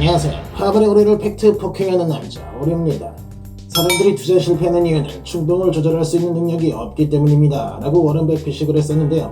안녕하세요. 파벌의 오리를 팩트 폭행하는 남자 오리입니다. 사람들이 투자 실패하는 이유는 충동을 조절할 수 있는 능력이 없기 때문입니다. 라고 워런 베핏이 글했었는데요.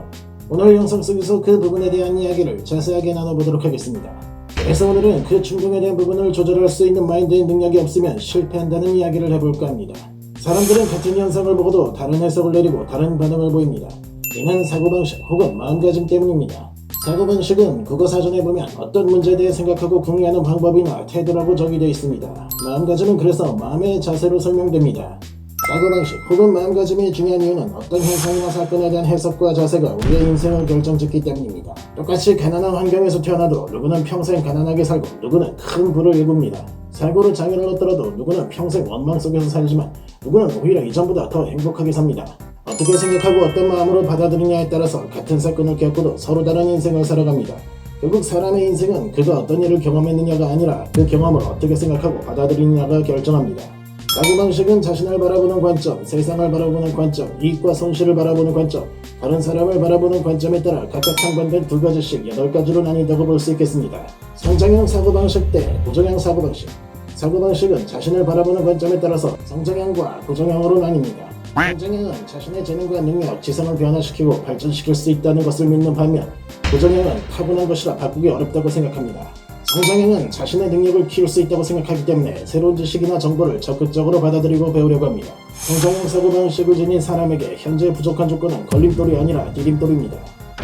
오늘 영상 속에서 그 부분에 대한 이야기를 자세하게 나눠보도록 하겠습니다. 그래서 오늘은 그 충동에 대한 부분을 조절할 수 있는 마인드의 능력이 없으면 실패한다는 이야기를 해볼까 합니다. 사람들은 같은 현상을 보고도 다른 해석을 내리고 다른 반응을 보입니다. 이는 사고방식 혹은 마음가짐 때문입니다. 사고방식은 국어 사전에 보면 어떤 문제에 대해 생각하고 궁리하는 방법이나 태도라고 적용되어 있습니다. 마음가짐은 그래서 마음의 자세로 설명됩니다. 사고 방식 혹은 마음가짐이 중요한 이유는 어떤 현상이나 사건에 대한 해석과 자세가 우리의 인생을 결정짓기 때문입니다. 똑같이 가난한 환경에서 태어나도 누구는 평생 가난하게 살고 누구는 큰 부를 일굽니다. 사고로 장애를 얻더라도 누구는 평생 원망 속에서 살지만 누구는 오히려 이전보다 더 행복하게 삽니다. 어떻게 생각하고 어떤 마음으로 받아들이냐에 따라서 같은 사건을 겪고도 서로 다른 인생을 살아갑니다. 결국 사람의 인생은 그가 어떤 일을 경험했느냐가 아니라 그 경험을 어떻게 생각하고 받아들이느냐가 결정합니다. 사고방식은 자신을 바라보는 관점, 세상을 바라보는 관점, 이익과 손실을 바라보는 관점, 다른 사람을 바라보는 관점에 따라 각각 상반된 두 가지씩 여덟 가지로 나뉜다고 볼 수 있겠습니다. 성장형 사고방식 대 부정형 사고방식. 사고방식은 자신을 바라보는 관점에 따라서 성장형과 부정형으로 나뉩니다. 성장형은 자신의 재능과 능력, 지성을 변화시키고 발전시킬 수 있다는 것을 믿는 반면 부정형은 타고난 것이라 바꾸기 어렵다고 생각합니다. 성장형은 자신의 능력을 키울 수 있다고 생각하기 때문에 새로운 지식이나 정보를 적극적으로 받아들이고 배우려고 합니다. 성장형 사고방식을 지닌 사람에게 현재 부족한 조건은 걸림돌이 아니라 디딤돌입니다.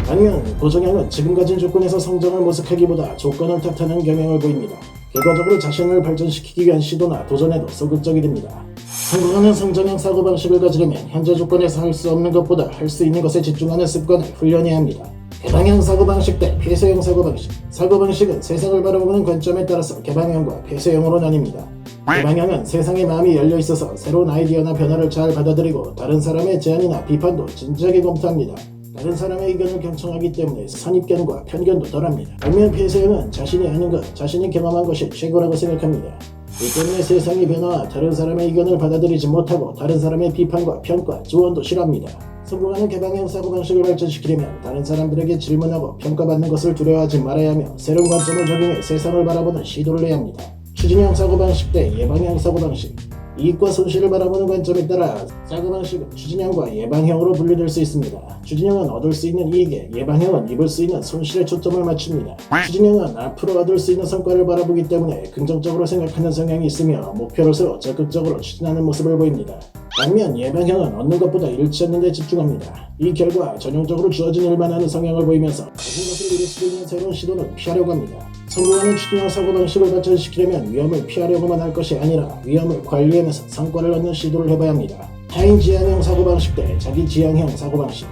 반면 부정형은 지금 가진 조건에서 성장을 모색하기보다 조건을 탓하는 경향을 보입니다. 결과적으로 자신을 발전시키기 위한 시도나 도전에도 소극적이 됩니다. 성공하는 성장형 사고방식을 가지려면 현재 조건에서 할 수 없는 것보다 할 수 있는 것에 집중하는 습관을 훈련해야 합니다. 개방형 사고방식 대 폐쇄형 사고방식 사고방식은 세상을 바라보는 관점에 따라서 개방형과 폐쇄형으로 나뉩니다. 개방형은 세상의 마음이 열려 있어서 새로운 아이디어나 변화를 잘 받아들이고 다른 사람의 제안이나 비판도 진지하게 검토합니다. 다른 사람의 의견을 경청하기 때문에 선입견과 편견도 덜합니다. 반면 폐쇄형은 자신이 아는 것, 자신이 경험한 것이 최고라고 생각합니다. 이 때문에 세상의 변화와 다른 사람의 의견을 받아들이지 못하고 다른 사람의 비판과 평가, 조언도 싫어합니다. 성공하는 개방형 사고방식을 발전시키려면 다른 사람들에게 질문하고 평가받는 것을 두려워하지 말아야 하며 새로운 관점을 적용해 세상을 바라보는 시도를 해야 합니다. 추진형 사고방식 대 예방형 사고방식 이익과 손실을 바라보는 관점에 따라 사고방식은 추진형과 예방형으로 분류될 수 있습니다. 추진형은 얻을 수 있는 이익에 예방형은 입을 수 있는 손실에 초점을 맞춥니다. 추진형은 앞으로 얻을 수 있는 성과를 바라보기 때문에 긍정적으로 생각하는 성향이 있으며 세워 적극적으로 추진하는 모습을 보입니다. 반면 예방형은 얻는 것보다 잃지 않는 데 집중합니다. 이 결과 전형적으로 주어진 일만 하는 성향을 보이면서 모든 것을 이룰 수 있는 새로운 시도는 피하려고 합니다. 성공하는 추진형 사고방식을 발전시키려면 위험을 피하려고만 할 것이 아니라 위험을 관리하면서 성과를 얻는 시도를 해봐야 합니다. 타인 지향형 사고방식 대 자기 지향형 사고방식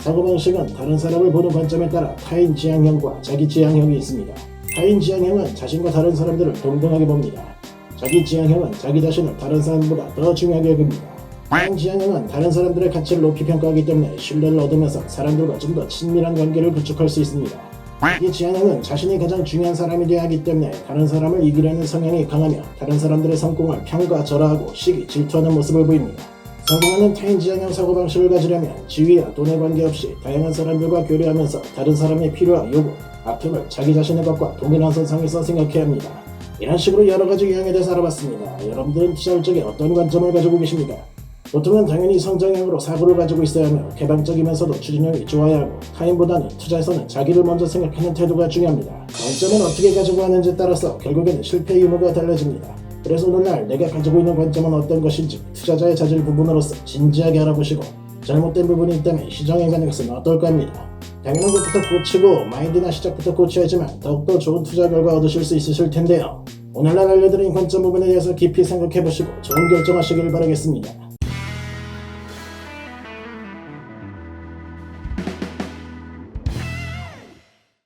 사고방식은 다른 사람을 보는 관점에 따라 타인 지향형과 자기 지향형이 있습니다. 타인 지향형은 자신과 다른 사람들을 동등하게 봅니다. 자기 지향형은 자기 자신을 다른 사람보다 더 중요하게 여깁니다. 지향형은 다른 사람들의 가치를 높이 평가하기 때문에 신뢰를 얻으면서 사람들과 좀 더 친밀한 관계를 구축할 수 있습니다. 이 지향형은 자신이 가장 중요한 사람이 되어야 하기 때문에 다른 사람을 이기려는 성향이 강하며 다른 사람들의 성공을 평가 절하하고 시기 질투하는 모습을 보입니다. 성공하는 타인 지향형 사고방식을 가지려면 지위와 돈에 관계없이 다양한 사람들과 교류하면서 다른 사람의 필요와 요구, 아픔을 자기 자신의 것과 동일한 선상에서 생각해야 합니다. 이런 식으로 여러 가지 유형에 대해서 알아봤습니다. 여러분들은 투자할 적에 어떤 관점을 가지고 계십니까? 보통은 당연히 성장형으로 사고를 가지고 있어야 하며 개방적이면서도 추진형이 좋아야 하고 타인보다는 투자에서는 자기를 먼저 생각하는 태도가 중요합니다. 관점은 어떻게 가지고 하는지에 따라서 결국에는 실패 유무가 달라집니다. 그래서 오늘날 내가 가지고 있는 관점은 어떤 것인지 투자자의 자질 부분으로서 진지하게 알아보시고 잘못된 부분이 있다면 시정해 가는 것은 어떨까 합니다. 당연한 것부터 고치고 마인드나 시작부터 고쳐야지만 더욱더 좋은 투자 결과 얻으실 수 있으실 텐데요. 오늘날 알려드린 관점 부분에 대해서 깊이 생각해 보시고 좋은 결정하시길 바라겠습니다.